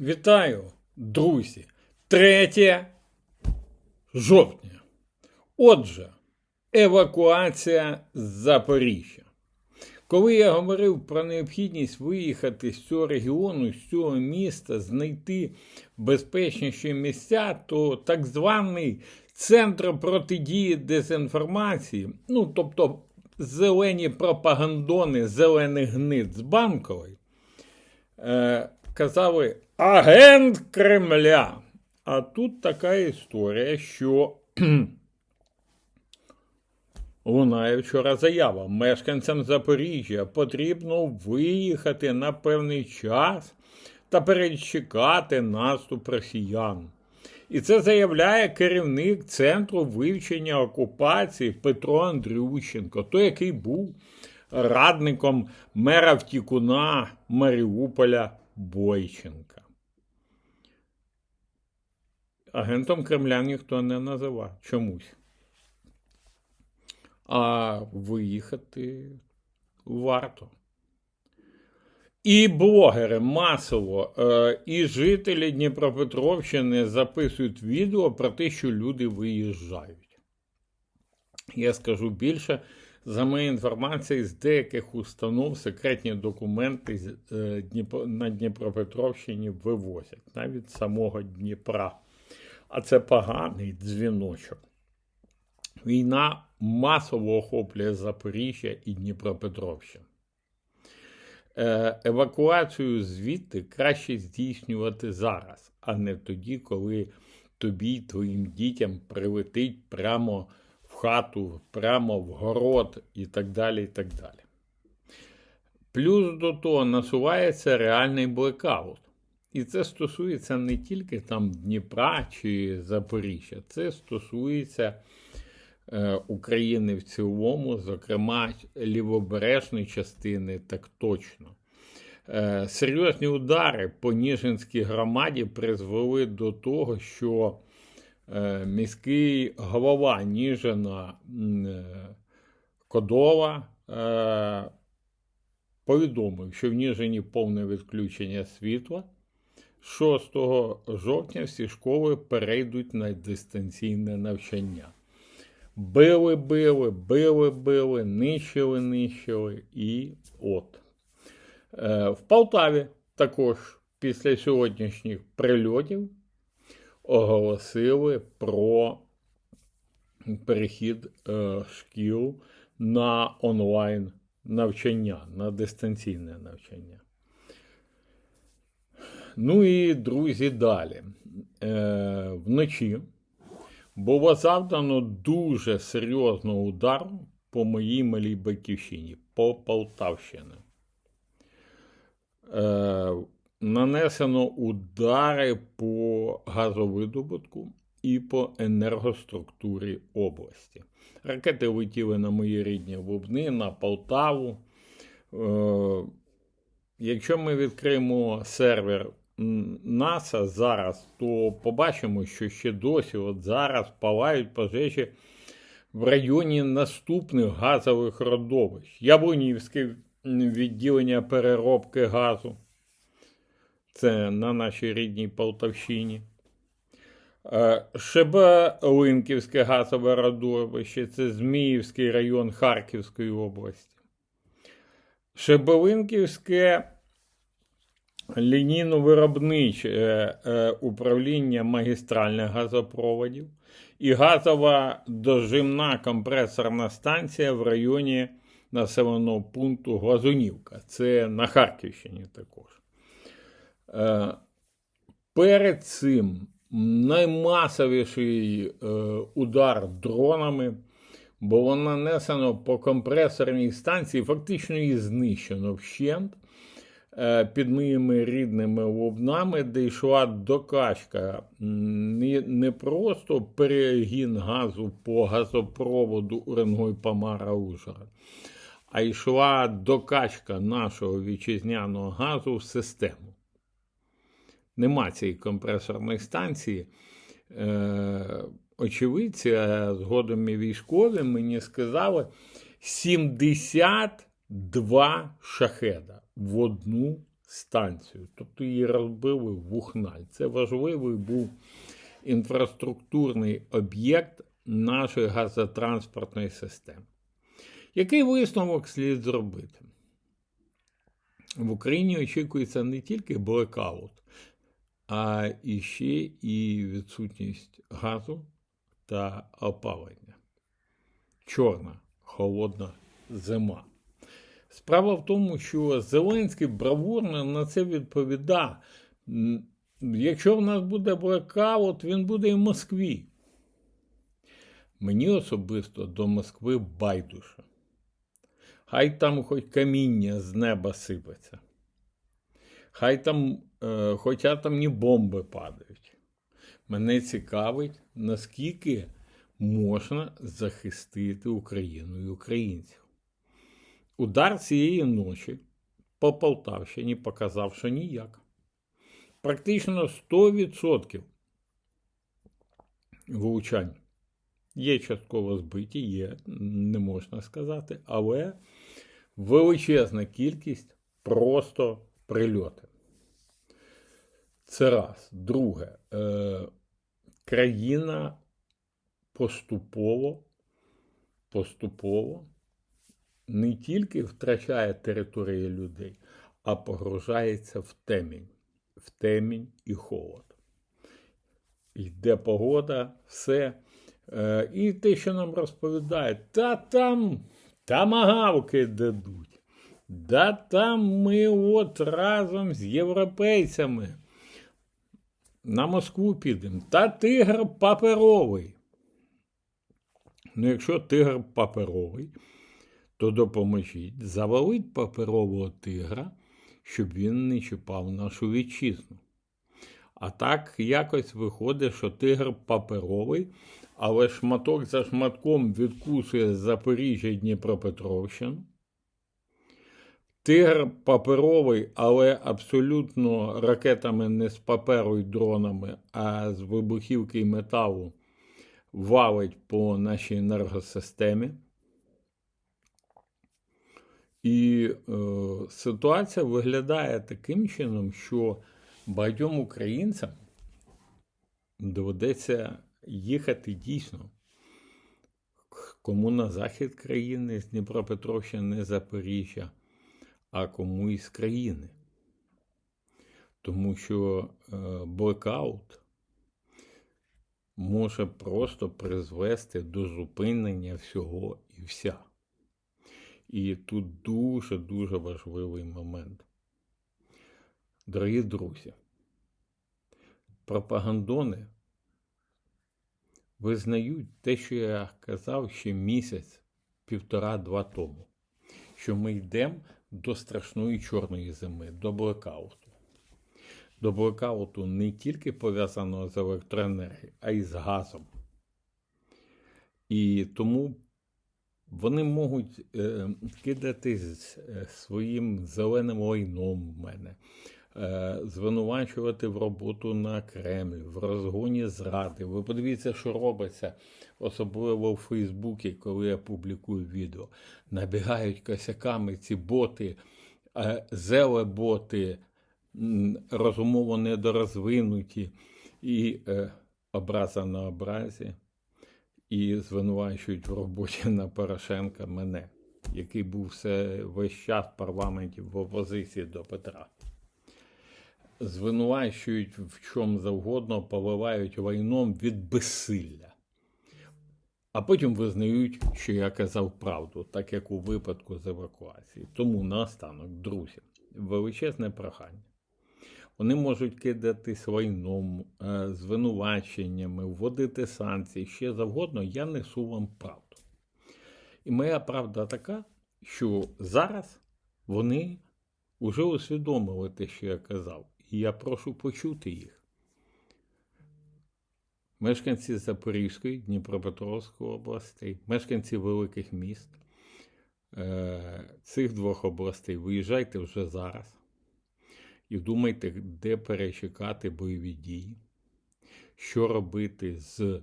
Вітаю, друзі! 3 жовтня. Отже, евакуація з Запоріжжя. Коли я говорив про необхідність виїхати з цього регіону, з цього міста, знайти безпечніші місця, то так званий центр протидії дезінформації, ну тобто зелені пропагандони зелених гнид з банкової, е, казали агент Кремля. А тут така історія, що лунає вчора заява. Мешканцям Запоріжжя потрібно виїхати на певний час та перечекати наступ росіян. І це заявляє керівник Центру вивчення окупації Петро Андрющенко, той, який був радником мера втікуна Маріуполя Бойченка. Агентом Кремля ніхто не називав чомусь. А виїхати варто. І блогери масово, е, і жителі Дніпропетровщини записують відео про те, що люди виїжджають. Я скажу більше, за моєю інформацією, з деяких установ секретні документи е, на Дніпропетровщині вивозять, навіть самого Дніпра. А це поганий дзвіночок. Війна масово охоплює Запоріжжя і Дніпропетровщину. Е, Евакуацію звідти краще здійснювати зараз, а не тоді, коли тобі й твоїм дітям прилетить прямо в хату, прямо в город і так далі. і так далі. Плюс до того насувається реальний блекаут. І це стосується не тільки там Дніпра чи Запоріжжя, це стосується е, України в цілому, зокрема лівобережної частини, так точно. Е, серйозні удари по Ніжинській громаді призвели до того, що е, міський голова Ніжина е, Кодова е, повідомив, що в Ніжині повне відключення світла. 6 жовтня всі школи перейдуть на дистанційне навчання. Били, били, били, били, нищили, нищили і от. Е, В Полтаві також після сьогоднішніх прильотів оголосили про перехід е, шкіл на онлайн навчання, на дистанційне навчання. Ну і друзі, далі. Е, вночі було завдано дуже серйозного удару по моїй малій батьківщині, по Полтавщині. Е, нанесено удари по газовидобутку і по енергоструктурі області. Ракети летіли на мої рідні Лубни, на Полтаву. Е, Якщо ми відкриємо сервер НАСА зараз, то побачимо, що ще досі, от зараз палають пожежі в районі наступних газових родовищ. Яблунівське відділення переробки газу. Це на нашій рідній Полтавщині. Е, Шебелинківське газове родовище, це Зміївський район Харківської області. Шебелинківське лінійно-виробниче е, управління магістральних газопроводів і газова дожимна компресорна станція в районі населеного пункту Глазунівка. Це на Харківщині також. Е, Перед цим наймасовіший е, удар дронами було нанесено по компресорній станції, фактично її знищено вщент під моїми рідними лубнами, де йшла докачка не, не просто перегін газу по газопроводу Уренгой Памара Ужгород, а йшла докачка нашого вітчизняного газу в систему. Нема цієї компресорної станції. Е, очевидці, а згодом і військові мені сказали 72 шахеда в одну станцію. Тобто її розбили Вухналь. Це важливий був інфраструктурний об'єкт нашої газотранспортної системи. Який висновок слід зробити? В Україні очікується не тільки блекаут, а ще і відсутність газу та опалення. Чорна холодна зима. Справа в тому, що Зеленський бравурно на це відповідає. Якщо в нас буде блекаут, він буде і в Москві. Мені особисто до Москви байдуже. Хай там хоч каміння з неба сипеться. Хай там е, хоч атомні бомби падають. Мене цікавить, наскільки можна захистити Україну і українців. Удар цієї ночі по Полтавщині показав, що ніяк. Практично 100% влучань. Є частково збиті, є, не можна сказати, але величезна кількість просто прильоти. Це раз. Друге, е, країна поступово, поступово не тільки втрачає території людей, а погружається в темінь, в темінь і холод. Йде погода, все. Е, і те, що нам розповідають, та там тамагавки дадуть. Да там ми от разом з європейцями на Москву підемо. Та тигр паперовий. Ну, якщо тигр паперовий, то допоможіть завалить паперового тигра, щоб він не чіпав нашу вітчизну. А так якось виходить, що тигр паперовий, але шматок за шматком відкусує Запоріжжя і Дніпропетровщину. Тигр паперовий, але абсолютно ракетами не з паперу і дронами, а з вибухівки і металу валить по нашій енергосистемі. І е, ситуація виглядає таким чином, що багатьом українцям доведеться їхати дійсно. Кому на захід країни з Дніпропетровщини, Запоріжжя, а кому із країни. Тому що е, блекаут може просто призвести до зупинення всього і вся. І тут дуже-дуже важливий момент. Дорогі друзі, пропагандони визнають те, що я казав ще місяць, півтора-два тому, що ми йдемо до страшної чорної зими, до блекауту. До блекауту не тільки пов'язаного з електроенергією, а й з газом. І тому вони можуть е, кидати е, своїм зеленим лайном в мене, е, звинувачувати в роботу на Кремль, в розгоні зради. Ви подивіться, що робиться, особливо в Фейсбуці, коли я публікую відео. Набігають косяками ці боти, е, зеле-боти, розумово недорозвинуті і е, образа на образі і звинувачують в роботі на Порошенка мене, який був все весь час в парламенті в опозиції до Петра. Звинувачують в чому завгодно, поливають лайном від безсилля. А потім визнають, що я казав правду, так як у випадку з евакуації. Тому наостанок, друзі, величезне прохання. Вони можуть кидатись лайном, е, звинуваченнями, вводити санкції ще завгодно, я несу вам правду. І моя правда така, що зараз вони вже усвідомили те, що я казав, і я прошу почути їх. Мешканці Запорізької, Дніпропетровської областей, мешканці великих міст е, цих двох областей, виїжджайте вже зараз і думайте, де перечекати бойові дії, що робити з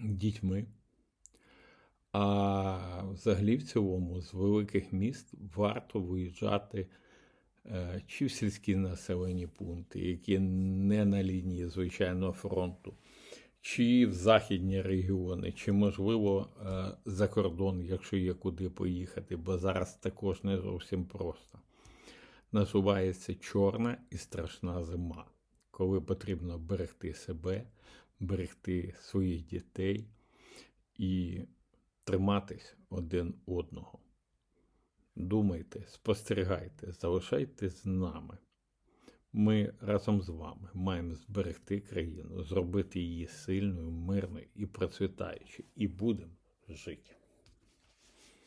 дітьми. А взагалі, в цілому, з великих міст варто виїжджати е, чи в сільські населені пункти, які не на лінії звичайного фронту, чи в західні регіони, чи, можливо, е, за кордон, якщо є куди поїхати, бо зараз також не зовсім просто. Насувається чорна і страшна зима, коли потрібно берегти себе, берегти своїх дітей і триматись один одного. Думайте, спостерігайте, залишайтесь з нами. Ми разом з вами маємо зберегти країну, зробити її сильною, мирною і процвітаючою, і будемо жити.